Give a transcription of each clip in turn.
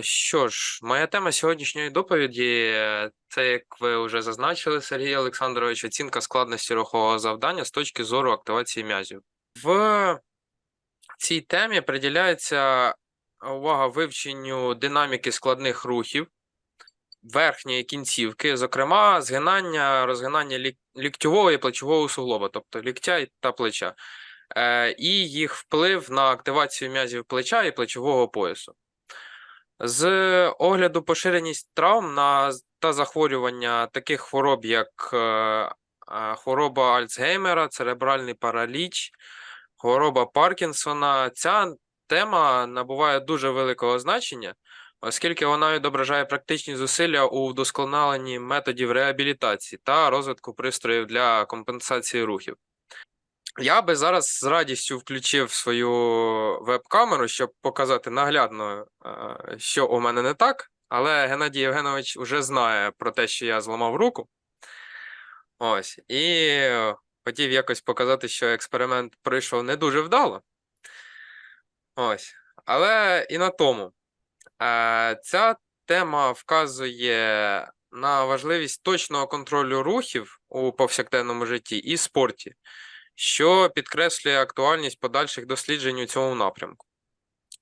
Що ж, моя тема сьогоднішньої доповіді це, як ви вже зазначили, Сергій Олександрович, оцінка складності рухового завдання з точки зору активації м'язів. В цій темі приділяється увага вивченню динаміки складних рухів верхньої кінцівки, зокрема, згинання, розгинання лік- ліктьового і плечового суглоба, тобто ліктя та плеча, е, і їх вплив на активацію м'язів плеча і плечового поясу. З огляду поширеність травм на та захворювання таких хвороб, як е, е, хвороба Альцгеймера, церебральний параліч, хвороба Паркінсона, ця тема набуває дуже великого значення, оскільки вона відображає практичні зусилля у вдосконаленні методів реабілітації та розвитку пристроїв для компенсації рухів. Я би зараз з радістю включив свою веб-камеру, щоб показати наглядно, е, що у мене не так. Але Геннадій Євгенович вже знає про те, що я зламав руку. Ось. І хотів якось показати, що експеримент пройшов не дуже вдало. Ось. Але і на тому. Е, Ця тема вказує на важливість точного контролю рухів у повсякденному житті і спорті що підкреслює актуальність подальших досліджень у цьому напрямку.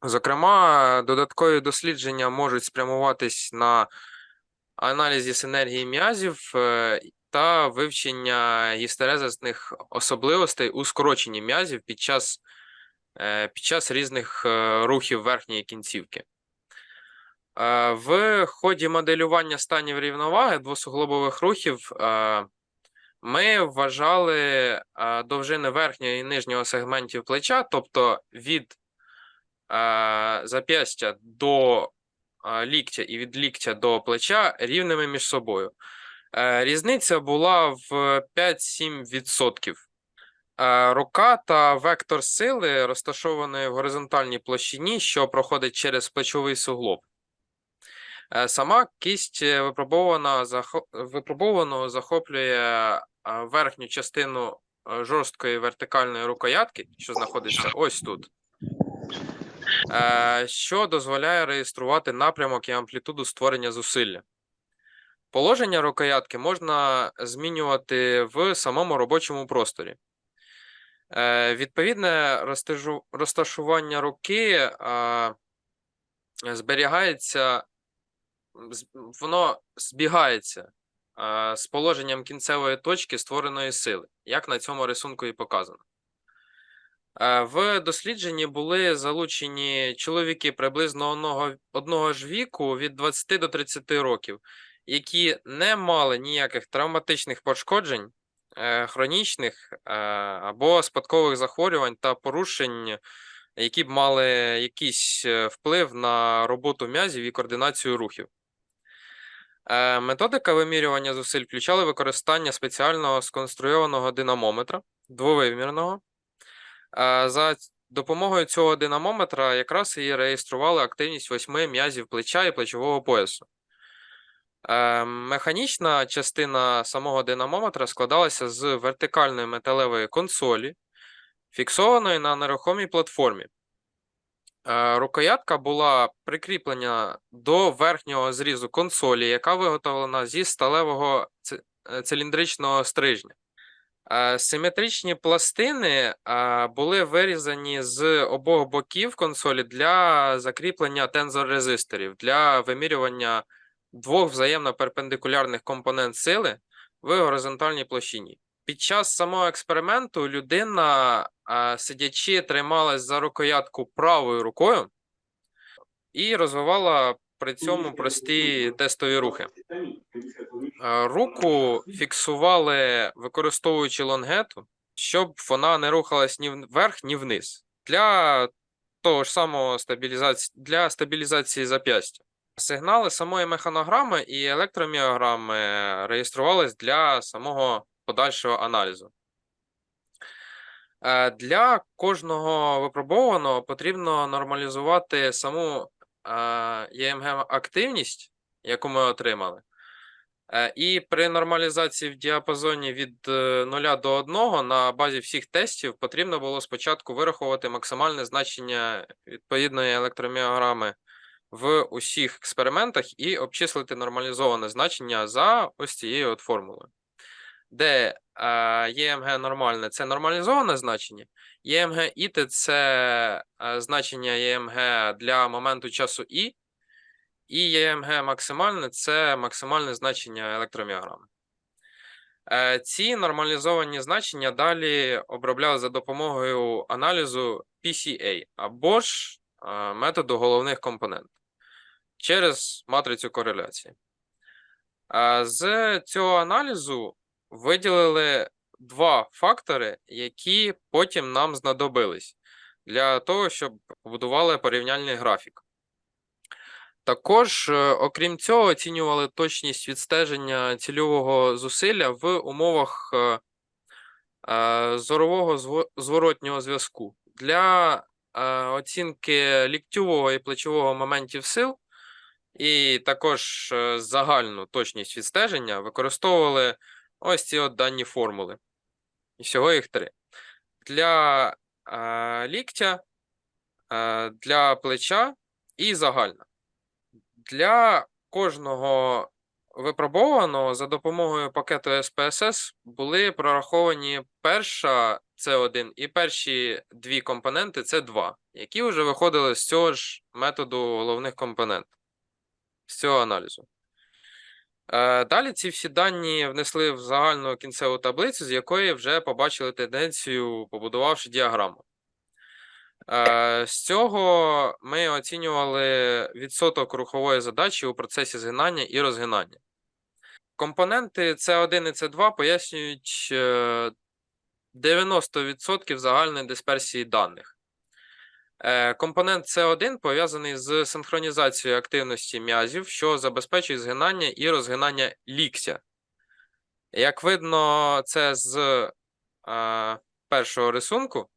Зокрема, додаткові дослідження можуть спрямуватись на аналізі синергії м'язів е, та вивчення гістерезисних особливостей у скороченні м'язів під час, е, під час різних е, рухів верхньої кінцівки. В ході моделювання станів рівноваги двосуглобових рухів ми вважали е, довжини верхнього і нижнього сегментів плеча, тобто від е, зап'ястя до е, ліктя і від ліктя до плеча рівними між собою. Різниця була в 5-7%. Е, Рука та вектор сили розташованої в горизонтальній площині, що проходить через плечовий суглоб. Сама кість випробовано захоплює верхню частину жорсткої вертикальної рукоятки, що знаходиться ось тут, е, що дозволяє реєструвати напрямок і амплітуду створення зусилля. Положення рукоятки можна змінювати в самому робочому просторі. Е, Відповідне розташування руки зберігається воно збігається з положенням кінцевої точки створеної сили, як на цьому рисунку і показано. Е, В дослідженні були залучені чоловіки приблизно одного, одного ж віку від 20 до 30 років, які не мали ніяких травматичних пошкоджень, е, хронічних е, або спадкових захворювань та порушень, які б мали якийсь е, вплив на роботу м'язів і координацію рухів. Е, Методика вимірювання зусиль включала використання спеціального сконструйованого динамометра двовимірного. Е, За допомогою цього динамометра якраз і реєстрували активність восьми м'язів плеча і плечового поясу. Е, Механічна частина самого динамометра складалася з вертикальної металевої консолі, фіксованої на нерухомій платформі. Е, Рукоятка була прикріплена до верхнього зрізу консолі, яка виготовлена зі сталевого е, циліндричного стрижня. Е, Симетричні пластини були вирізані з обох боків консолі для закріплення тензор-резисторів для вимірювання двох взаємно перпендикулярних компонент сили в горизонтальній площині. Під час самого експерименту людина, сидячи, трималась за рукоятку правою рукою і розвивала при цьому прості тестові рухи. Е, Руку фіксували, використовуючи лонгету, щоб вона не рухалась ні вверх, ні вниз. Для того ж самого стабілізації, для стабілізації зап'ястя. Сигнали самої механограми і електроміограми реєструвались для самого подальшого аналізу. Е, Для кожного випробованого потрібно нормалізувати саму ЄМГ-активність, яку ми отримали. Е, І при нормалізації в діапазоні від 0 до 1 на базі всіх тестів потрібно було спочатку вирахувати максимальне значення відповідної електроміограми в усіх експериментах і обчислити нормалізоване значення за ось цією от формулою. Де ЄМГ нормальне це нормалізоване значення, ЄМГ іти це значення ЄМГ для моменту часу І, і ЄМГ максимальне це максимальне значення електроміограми. Е, Ці нормалізовані значення далі обробляли за допомогою аналізу PCA або ж методу головних компонентів через матрицю кореляції. Е, З цього аналізу виділили два фактори, які потім нам знадобились для того, щоб побудували порівняльний графік. Також, е, окрім цього, оцінювали точність відстеження цільового зусилля в умовах е, е, зорового зворотнього зв'язку. Для оцінки ліктьового і плечового моментів сил, і також загальну точність відстеження використовували ось ці от дані формули. І всього їх три. Для е, ліктя, е, для плеча і загальна. Для кожного випробованого за допомогою пакету SPSS були прораховані перша C1 і перші дві компоненти C2, які вже виходили з цього ж методу головних компонентів, з цього аналізу. Е, Далі ці всі дані внесли в загальну кінцеву таблицю, з якої вже побачили тенденцію, побудувавши діаграму. Е, З цього ми оцінювали відсоток рухової задачі у процесі згинання і розгинання. Компоненти C1 і C2 пояснюють е, 90% загальної дисперсії даних. Е, Компонент C1 пов'язаний з синхронізацією активності м'язів, що забезпечує згинання і розгинання ліктя. Як видно, це з е, першого рисунку.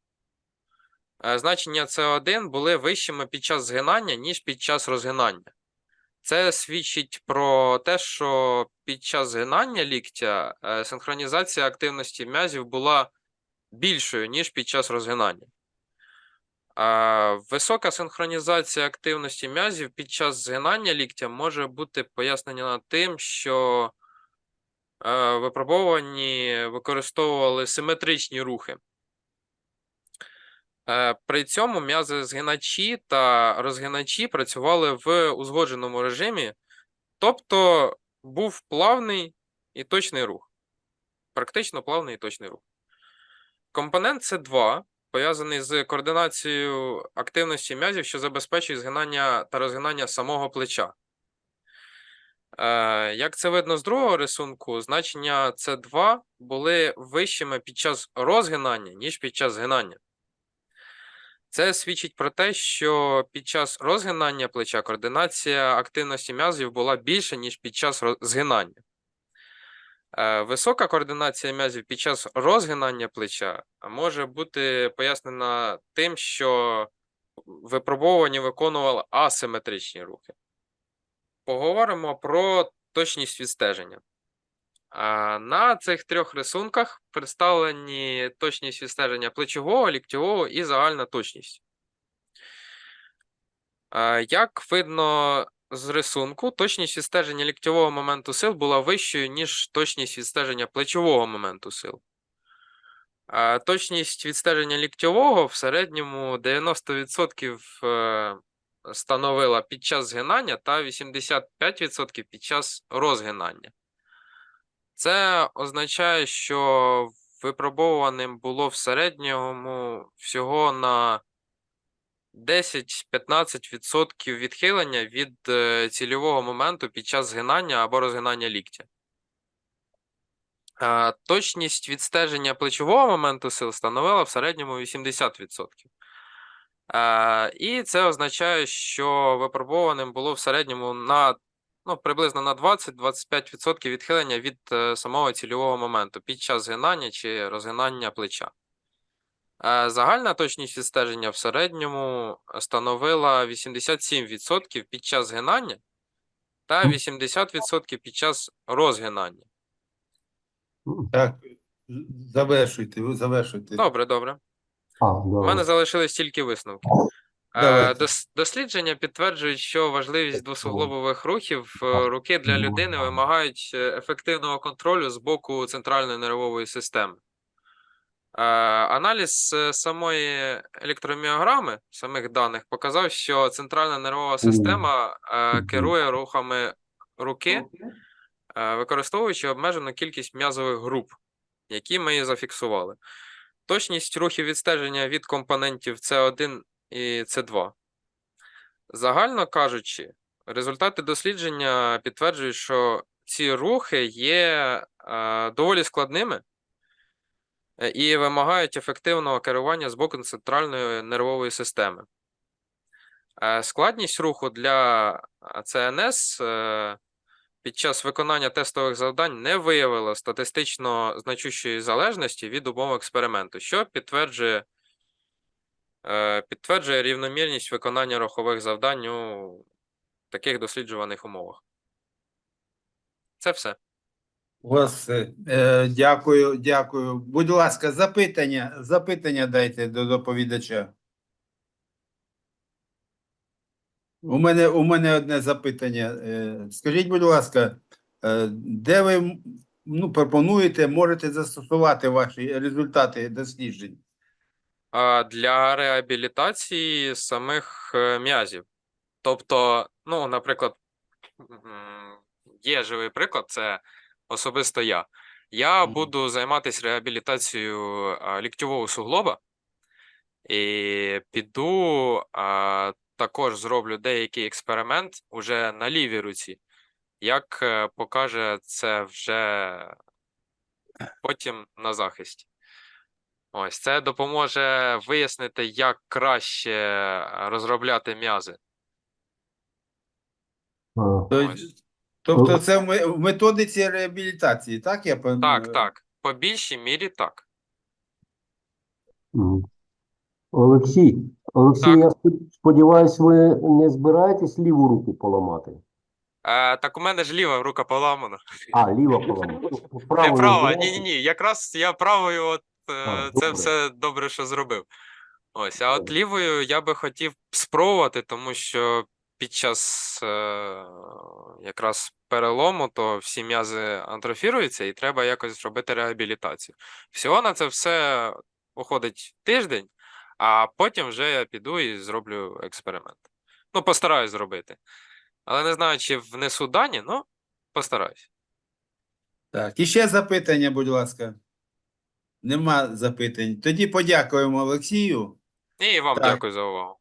Е, Значення C1 були вищими під час згинання, ніж під час розгинання. Це свідчить про те, що під час згинання ліктя е, синхронізація активності м'язів була більшою, ніж під час розгинання. Висока синхронізація активності м'язів під час згинання ліктя може бути пояснена тим, що е, випробовані використовували симетричні рухи. Е, При цьому м'язи згиначі та розгиначі працювали в узгодженому режимі, тобто був плавний і точний рух. Практично плавний і точний рух. Компонент С2 пов'язаний з координацією активності м'язів, що забезпечує згинання та розгинання самого плеча. Е, Як це видно з другого рисунку, значення С2 були вищими під час розгинання, ніж під час згинання. Це свідчить про те, що під час розгинання плеча координація активності м'язів була більша, ніж під час згинання. Е, Висока координація м'язів під час розгинання плеча може бути пояснена тим, що випробовані виконували асиметричні рухи. Поговоримо про точність відстеження. На цих трьох рисунках представлені точність відстеження плечового, ліктьового і загальна точність. Як видно з рисунку, точність відстеження ліктьового моменту сил була вищою, ніж точність відстеження плечового моменту сил. А, Точність відстеження ліктьового в середньому 90% е, становила під час згинання та 85% під час розгинання. Це означає, що випробовуваним було в середньому всього на 10-15% відхилення від е, цільового моменту під час згинання або розгинання ліктя. Точність відстеження плечового моменту сил становила в середньому 80%. Е, І це означає, що випробованим було в середньому на ну, приблизно на 20-25% відхилення від е, самого цільового моменту під час згинання чи розгинання плеча. Е, Загальна точність відстеження в середньому становила 87% під час згинання та 80% під час розгинання. Так, завершуйте, ви завершуйте. Добре, добре. У мене залишились тільки висновки. Е, Давайте. дос- Дослідження підтверджують, що важливість двосуглобових рухів е, руки для людини вимагають е, ефективного контролю з боку центральної нервової системи. Е, Аналіз е, самої електроміограми, самих даних, показав, що центральна нервова система е, керує рухами руки, е, використовуючи обмежену кількість м'язових груп, які ми і зафіксували. Точність рухів відстеження від компонентів С1 і С2. Загально кажучи, результати дослідження підтверджують, що ці рухи є е, доволі складними і вимагають ефективного керування з боку центральної нервової системи. Е, Складність руху для е, ЦНС е, під час виконання тестових завдань не виявила статистично значущої залежності від умов експерименту, що підтверджує, е, підтверджує рівномірність виконання рухових завдань у таких досліджуваних умовах. Це все. Все. Е, дякую, дякую. Будь ласка, запитання, запитання дайте до доповідача. У мене, у мене одне запитання. Е, скажіть, будь ласка, е, де ви ну, пропонуєте, можете застосувати ваші результати досліджень? А для реабілітації самих е, м'язів. Тобто, ну, наприклад, є живий приклад, це особисто я. Я Мгм. буду займатися реабілітацією ліктьового суглоба і піду, а, також зроблю деякий експеримент уже на лівій руці. Як е, покаже це вже потім на захисті. Ось це допоможе вияснити, як краще е, розробляти м'язи. Ось. Тобто це в ме- в методиці реабілітації, так? Я пон- Так, так. По більшій мірі так. мгм. Олексій, Олексій, Так. я спод- сподіваюсь, ви не збираєтесь ліву руку поламати? Е, так у мене ж ліва рука поламана. А, ліва поламати. Ну, Не права. Ні, ні, ні. Якраз я правою, от е, А, це добре. все добре, що зробив. Ось, а от Добре. лівою я би хотів спробувати, тому що під час е, якраз перелому, то всі м'язи атрофіруються, і треба якось зробити реабілітацію. Всього на це все уходить тиждень, а потім вже я піду і зроблю експеримент. Ну, постараюсь зробити. Але не знаю, чи внесу дані, ну, постараюсь. Так, і ще запитання, будь ласка. Нема запитань. Тоді подякуємо Олексію. І вам Так. дякую за увагу.